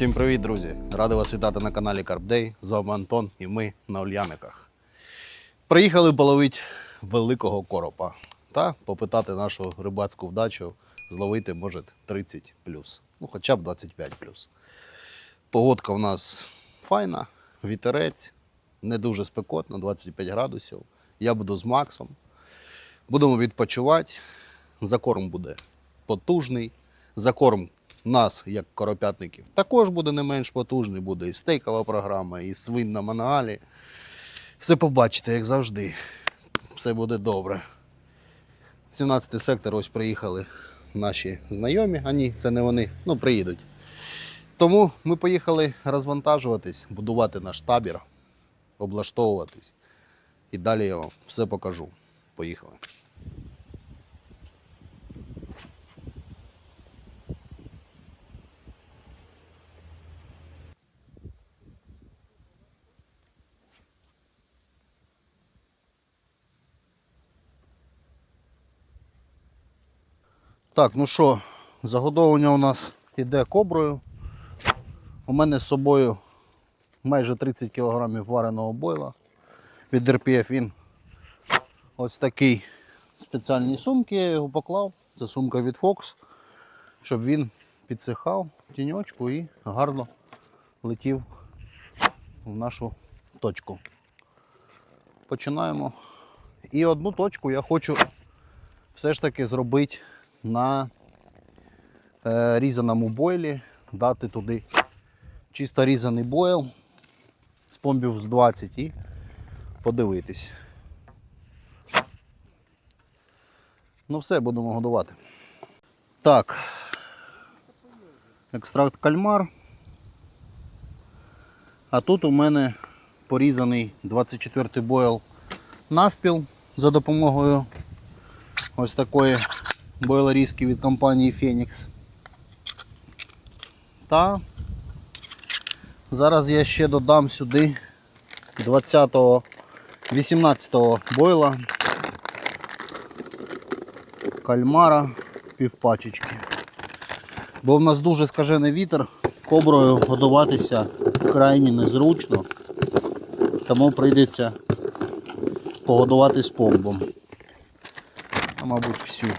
Всім привіт, друзі! Радий вас вітати на каналі CarpDay. З вами Антон і ми на Ульяниках. Приїхали половити великого коропа та попитати нашу рибацьку вдачу зловити, може, 30 ну хоча б 25 Погодка у нас файна, вітерець, не дуже спекотно, 25 градусів. Я буду з Максом. Будемо відпочивати. Закорм буде потужний. Закорм нас, як коропятників, також буде не менш потужний. Буде і стейкова програма, і свин на мангалі. Все побачите, як завжди. Все буде добре. 17 сектор ось приїхали наші знайомі. А ні, це не вони, ну приїдуть. Тому ми поїхали розвантажуватись, будувати наш табір, облаштовуватись. І далі я вам все покажу. Поїхали. Так, ну що, загодовування у нас іде коброю. У мене з собою майже 30 кг вареного бойла. Від RPF він ось такий спеціальні сумки, я його поклав. Це сумка від Fox, щоб він підсихав тіньочку і гарно летів в нашу точку. Починаємо. І одну точку я хочу все ж таки зробити на е, різаному бойлі, дати туди чисто різаний бойл з помбів з 20 і подивитись. Ну все, будемо годувати. Так. Екстракт кальмар. А тут у мене порізаний 24 й бойл навпіл за допомогою ось такої бойлерізки від компанії Phoenix. Та зараз я ще додам сюди 20-го, 18-го бойла кальмара півпачечки. Бо в нас дуже скажений вітер, коброю годуватися крайні незручно, тому прийдеться погодувати з помбом. А мабуть всю.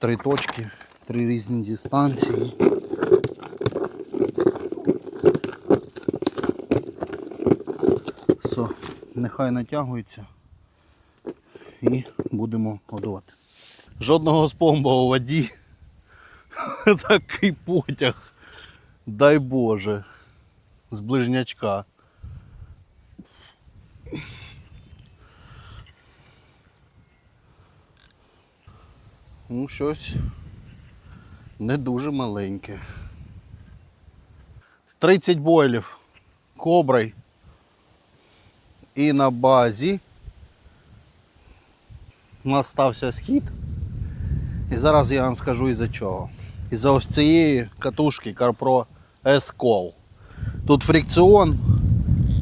Три точки, три різні дистанції. Все, нехай натягується і будемо годувати. Жодного спомба у воді. Такий потяг. Дай Боже. З ближнячка. Ну, щось не дуже маленьке. 30 бойлів коброй. І на базі у нас стався схід. І зараз я вам скажу із-за чого. Із-за ось цієї катушки CarPro S-Call. Тут фрикціон.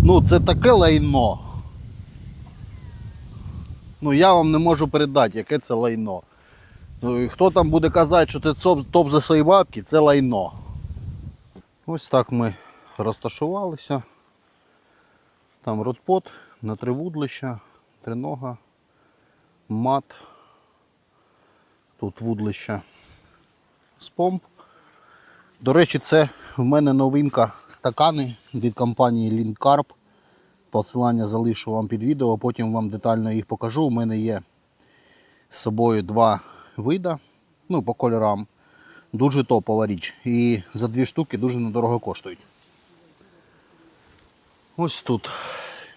Ну це таке лайно. Ну я вам не можу передати, яке це лайно. Ну, і хто там буде казати, що це топ, за свої бабки, це лайно. Ось так ми розташувалися. Там ротпот, на три вудлища, тринога, мат. Тут вудлища з помп. До речі, це в мене новинка стакани від компанії Linkcarp. Посилання залишу вам під відео, потім вам детально їх покажу. У мене є з собою два вида, ну, по кольорам. Дуже топова річ. І за дві штуки дуже недорого коштують. Ось тут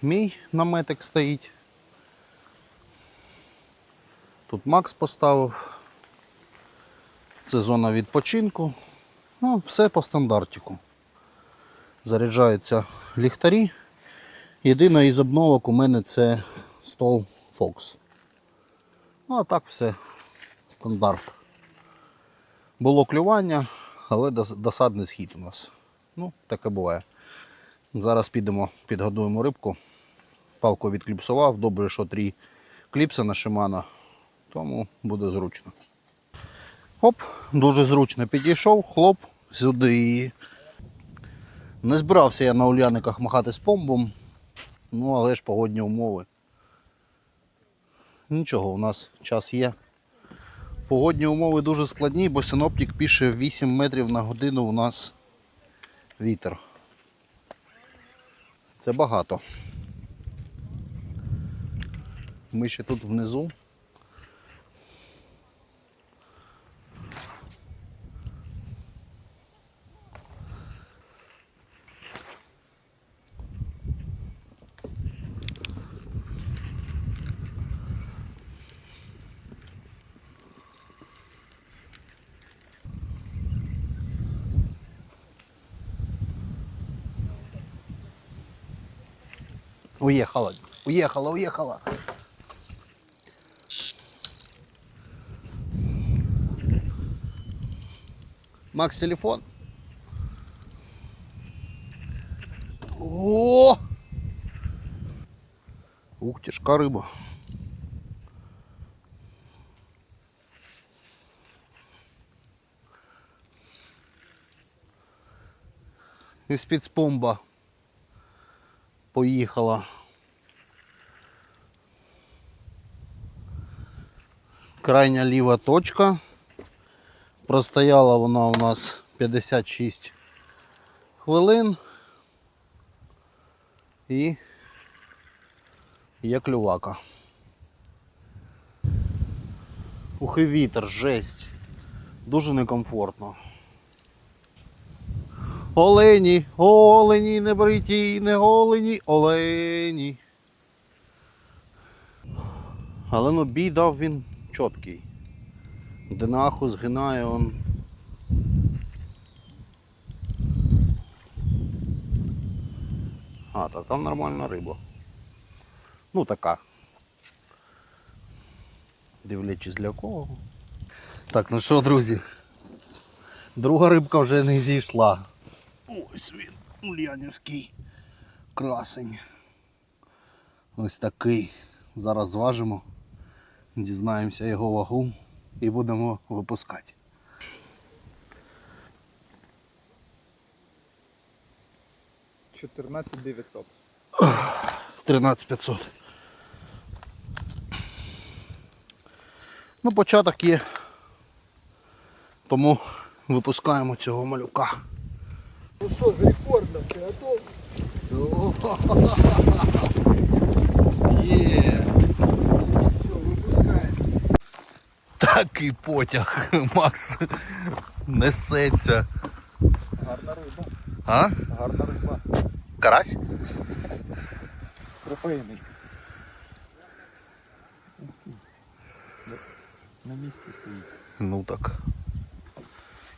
мій наметик стоїть. Тут Макс поставив. Це зона відпочинку. Ну, все по стандартику. Заряджаються ліхтарі. Єдина із обновок у мене це стол Fox. Ну а так все стандарт. Було клювання, але досадний схід у нас. Ну, таке буває. Зараз підемо, підгодуємо рибку. Палку відкліпсував, добре, що три кліпса на Шимана, тому буде зручно. Хоп, дуже зручно підійшов, хлоп, сюди. Не збирався я на Ульяниках махати з помбом, ну але ж погодні умови. Нічого, у нас час є. Погодні умови дуже складні, бо синоптик пише 8 метрів на годину у нас вітер. Це багато. Ми ще тут внизу. Уехала, уехала, уехала. Макс, телефон. О! Ух, тяжка риба. І спецпомба поїхала. Крайня ліва точка. Простояла вона у нас 56 хвилин. І є клювака. Ух і вітер, жесть. Дуже некомфортно. Олені, олені, не бриті, не голені, олені. Але ну бій дав він чіткий. Динаху згинає он. А, та там нормальна риба. Ну така. Дивлячись для кого. Так, ну що, друзі? Друга рибка вже не зійшла. Ось він, ульянівський красень. Ось такий. Зараз зважимо, дізнаємося його вагу і будемо випускати. Чотирнадцять дев'ятсот. 13500. Ну, початок є. Тому випускаємо цього малюка. Ну що, з рекордом ти готов? Є. Все, випускаємо. Такий потяг. Макс несеться. Гарна риба. А? Гарна риба. Карась? Трофейний. На місці стоїть. Ну так.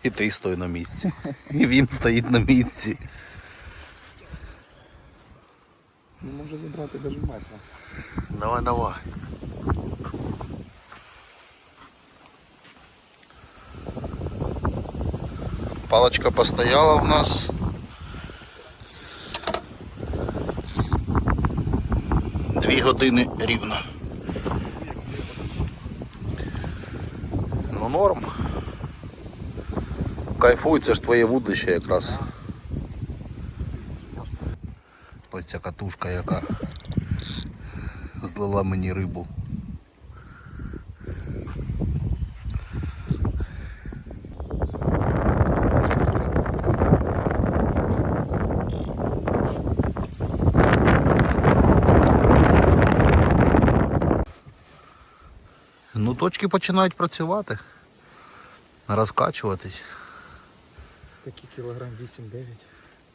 І ти стой на місці. І він стоїть на місці. Не може забрати навіть метра. Давай, давай. Палочка постояла у нас. Дві години рівно. Ну норм. Кайфуй, це ж твоє вудлище якраз. Ось ця катушка, яка злила мені рибу. Ну, точки починають працювати, розкачуватись. Такі кілограм 8-9.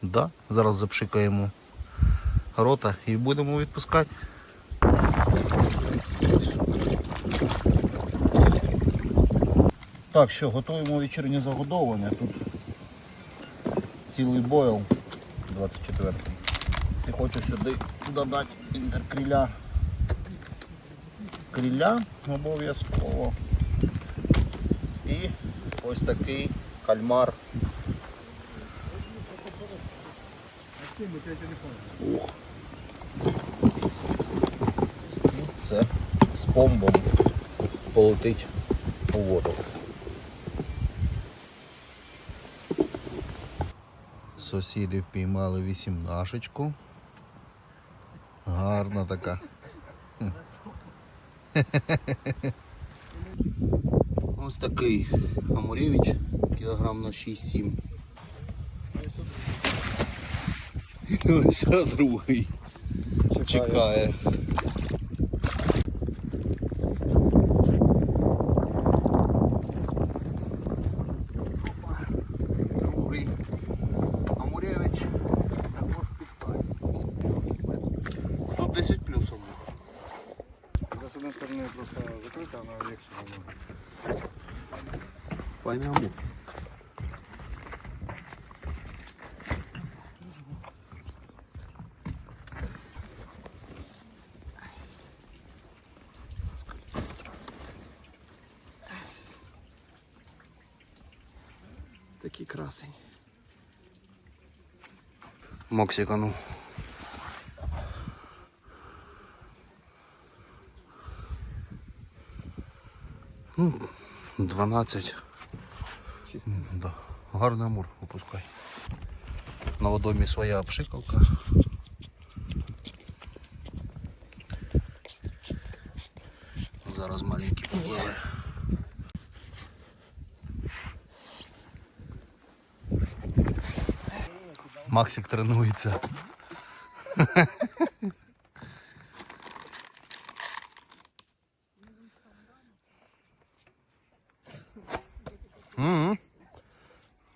Да, зараз запшикаємо рота і будемо відпускати. Так, що, готуємо вечірнє загодовування. Тут цілий бойл 24 І хочу сюди додати інтеркріля. Кріля обов'язково. І ось такий кальмар Ух. Це з помбом полетить у воду. Сусіди впіймали вісімнашечку. Гарна така. Ось такий Амурєвич, кілограм на 6-7. І Ось другий чекає. Другий Амурєвич також підстань. Тут 10 плюсом. З одної сторони просто закрита, вона легше намного. Такий красень. Моксикану. Ну, 12. Да. Гарний амур, випускай. На водомі своя обшикалка. Зараз маленький попливе. Максик тренується.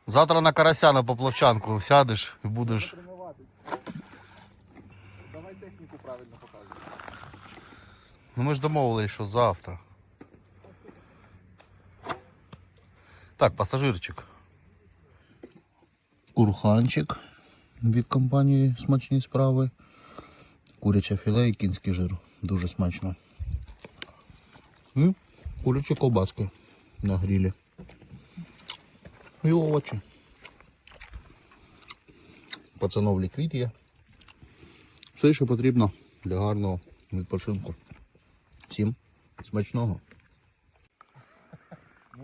Завтра на карася на поплавчанку сядеш і будеш. Давай техніку правильно показуй. Ну ми ж домовились, що завтра. Так, пасажирчик. Курханчик від компанії Смачні справи. Куряче філе і кінський жир. Дуже смачно. І курячі ковбаски на грілі. І овочі. Пацанов ліквід є. Все, що потрібно для гарного відпочинку. Всім смачного.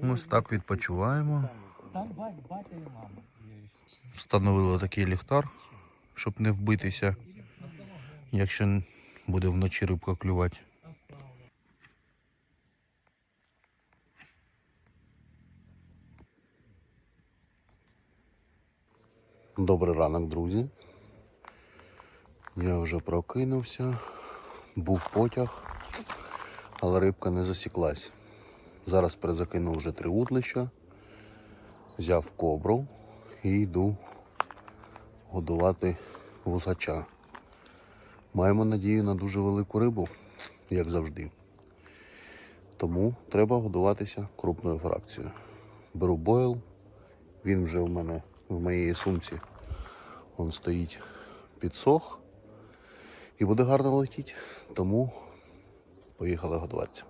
Ось так відпочиваємо. Там батя і мама. Встановили такий ліхтар, щоб не вбитися, якщо буде вночі рибка клювати. Добрий ранок, друзі. Я вже прокинувся, був потяг, але рибка не засіклась. Зараз перезакинув вже три утлища, взяв кобру і йду годувати вусача. Маємо надію на дуже велику рибу, як завжди. Тому треба годуватися крупною фракцією. Беру бойл, він вже в мене в моїй сумці. Он стоїть підсох і буде гарно летіти. Тому поїхали годуватися.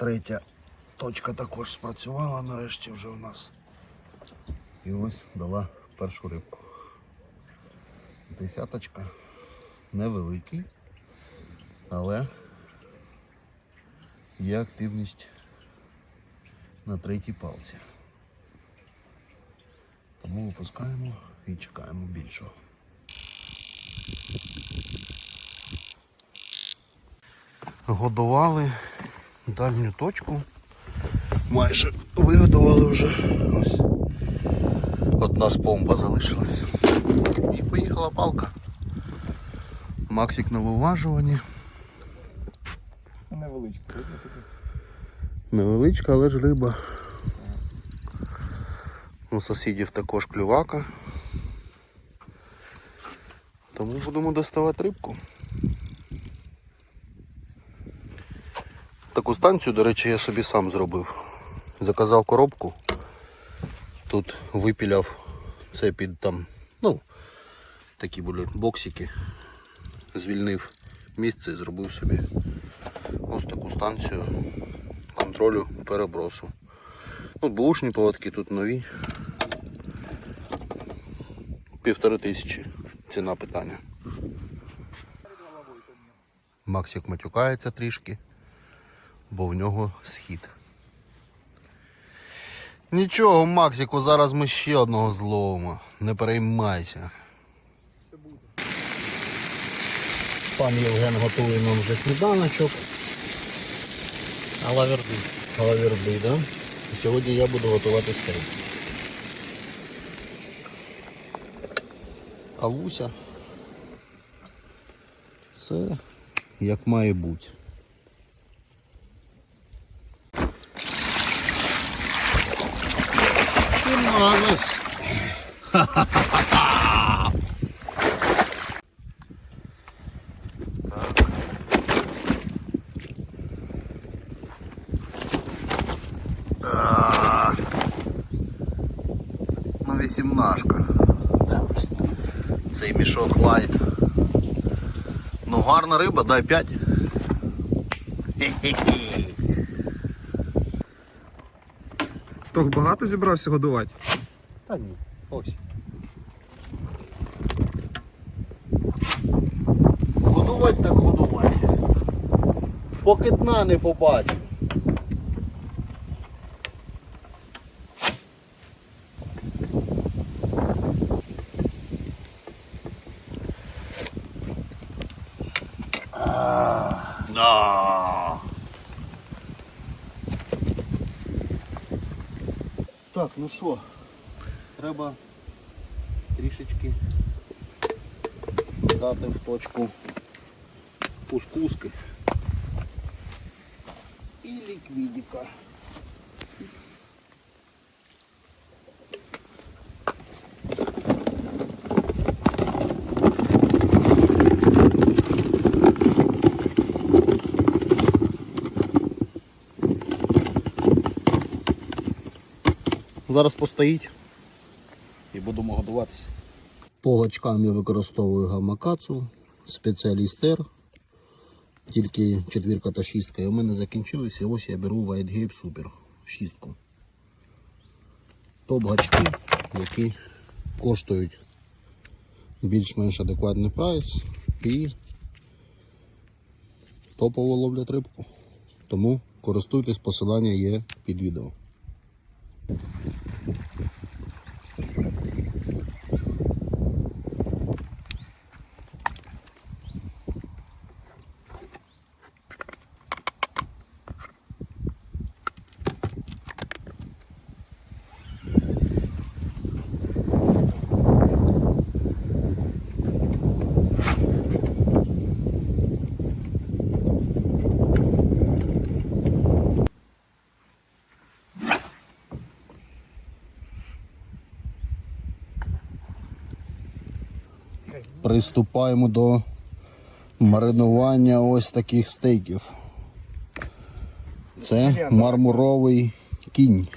Третя точка також спрацювала нарешті вже у нас. І ось дала першу рибку. Десяточка невеликий, але є активність на третій палці. Тому випускаємо і чекаємо більшого. Годували дальню точку. Майже вигодували вже. Ось. Одна з помба залишилась. І поїхала палка. Максик на виважуванні. Таке? Невеличка, але ж риба. У сусідів також клювака. Тому будемо доставати рибку. Таку станцію, до речі, я собі сам зробив. Заказав коробку. Тут випіляв це під там, ну, такі були боксики. Звільнив місце і зробив собі ось таку станцію контролю перебросу. Ну, бушні поводки тут нові. Півтори тисячі ціна питання. Максик матюкається трішки, бо в нього схід. Нічого, Максику, зараз ми ще одного зловимо. Не переймайся. Пан Євген готує нам вже сніданочок. Алаверди. Галаверди, да? І Сьогодні я буду готувати стейк. А вуся. Все як має бути. Ти Ну, вісімнашка. Цей мішок лайт. Ну, гарна риба, дай 5. Тох багато зібрався годувати? Та ні, ось. Годувати так годувати. Поки дна не побачив. Так, ну що, треба трішечки дати в точку кускуски і ліквідика. Зараз постоїть І. По гачкам я використовую гамакацу, спеціалістер. Тільки четвірка та шістка. І у мене закінчилися. Ось я беру White Gape Super шістку. Топ гачки, які коштують більш-менш адекватний прайс і топово ловлять рибку. Тому користуйтесь, посилання є під відео. Приступаємо до маринування ось таких стейків. Це мармуровий кінь.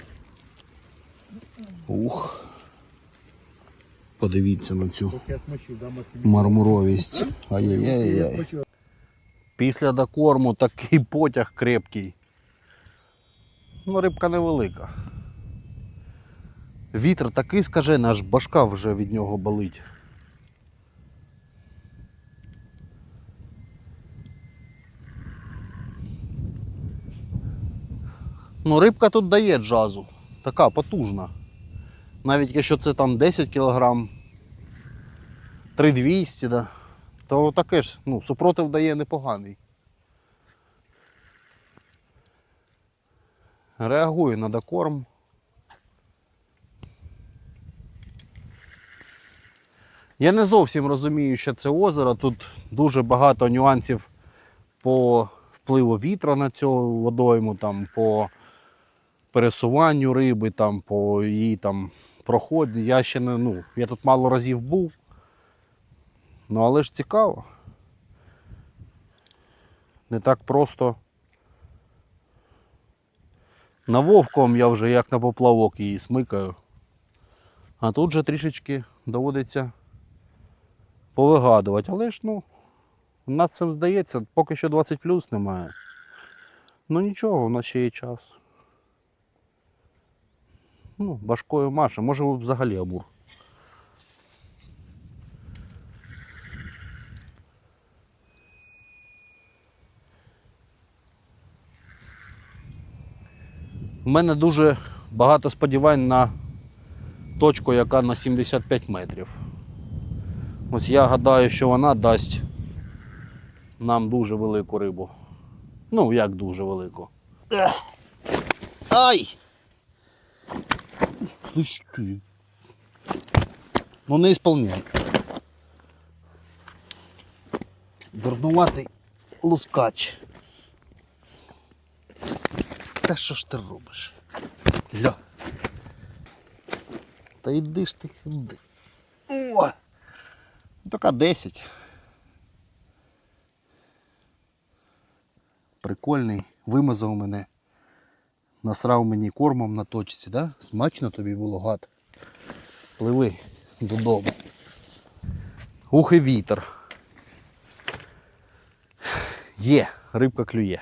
Ух. Подивіться на цю мармуровість. Ай-яй-яй. Після докорму такий потяг крепкий. Ну, рибка невелика. Вітер такий скажений, аж башка вже від нього болить. Ну, рибка тут дає джазу. Така потужна. Навіть якщо це там 10 кг, 3200, да, то таке ж, ну, супротив дає непоганий. Реагує на докорм. Я не зовсім розумію, що це озеро. Тут дуже багато нюансів по впливу вітра на цю водойму, там, по пересуванню риби, там, по її там, проході. Я ще не, ну, я тут мало разів був. Ну, але ж цікаво. Не так просто. На вовком я вже як на поплавок її смикаю. А тут же трішечки доводиться повигадувати. Але ж ну, нас це здається, поки що 20 плюс немає. Ну нічого, у нас ще є час. Ну, башкою Маша, може взагалі амур. У мене дуже багато сподівань на точку, яка на 75 метрів. Ось я гадаю, що вона дасть нам дуже велику рибу. Ну, як дуже велику. Ай! Слышь ты. Ну не исполняй. Дурнуватий лускач. Та що ж ти робиш? Ля. Та йди ж ти сюди. О! Така 10. Прикольний. Вимазав мене. Насрав мені кормом на точці, да? Смачно тобі було гад. Пливи додому. Ух і вітер. Є, рибка клює.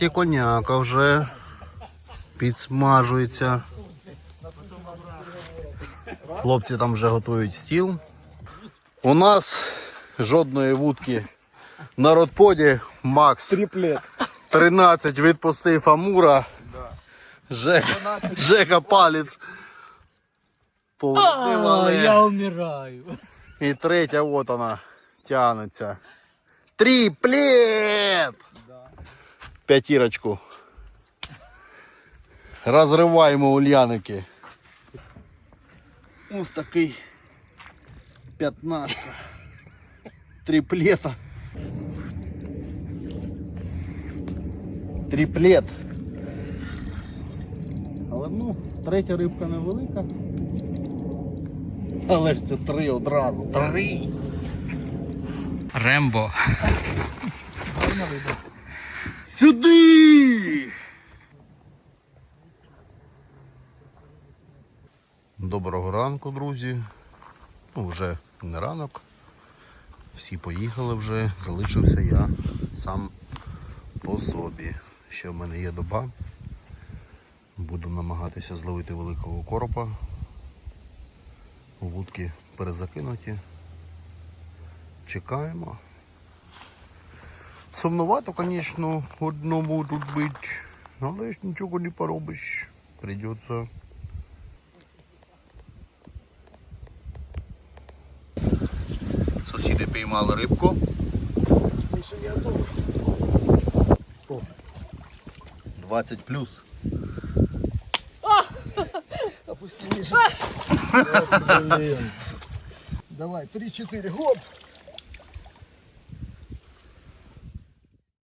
І коняка вже підсмажується. Хлопці там вже готують стіл. У нас жодної вудки на родподі Макс Тріплет. 13 відпустив Амура. Жека, Жека палець. Поводив, А, я умираю. І третя от вона тягнеться. Триплет! П'ятірочку. Розриваємо ульяники. Ось такий 15. Триплета. Триплет. Але ну, третя рибка невелика. Але ж це три одразу. Три. Рембо. Сюди! Доброго ранку, друзі. Ну, вже не ранок. Всі поїхали вже, залишився я сам по собі. Ще в мене є доба. Буду намагатися зловити великого коропа. Вудки перезакинуті. Чекаємо. Сумновато, звісно, одному тут бути, але ж нічого не поробиш. Придеться. Сусіди піймали рибку. О, 20 плюс. Опусти ниже. Давай, 3-4, гоп.